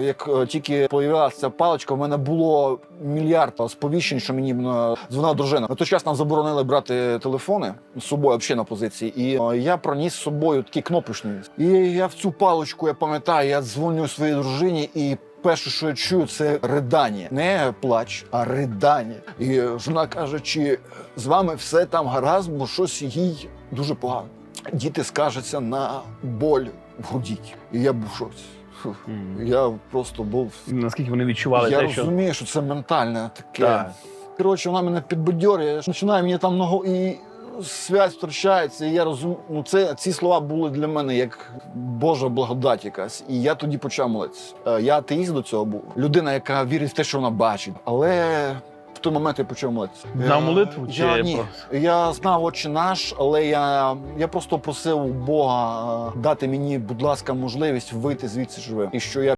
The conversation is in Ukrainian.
Як е, тільки появилася паличка, в мене було мільярд сповіщень, що мені е, дзвонила дружина. На той час нам заборонили брати телефони з собою взагалі на позиції. І е, я проніс з собою такі кнопочні. І я в цю паличку, я пам'ятаю, я дзвоню своїй дружині і. Перше, що я чую, це ридання. Не плач, а ридання. І жона каже, чи з вами все там гаразд, бо щось їй дуже погано. Діти скажуться на боль в груді. І я був в шоці. Я просто був. Наскільки вони відчували я те, що розумію, що це ментальне таке. Так. Коротше, вона мене підбадьорює, починає мені там ногу і связь втрачається. І я розумію, ну це ці слова були для мене як Божа благодать якась. І я тоді почав молитися. Е, Я атеїст до цього був. Людина, яка вірить в те, що вона бачить. Але той момент я почав молитися. На молитву чи я, ні. Я знав Отче наш, але я, я просто просив Бога е, дати мені, будь ласка, можливість вийти звідси живим. І що я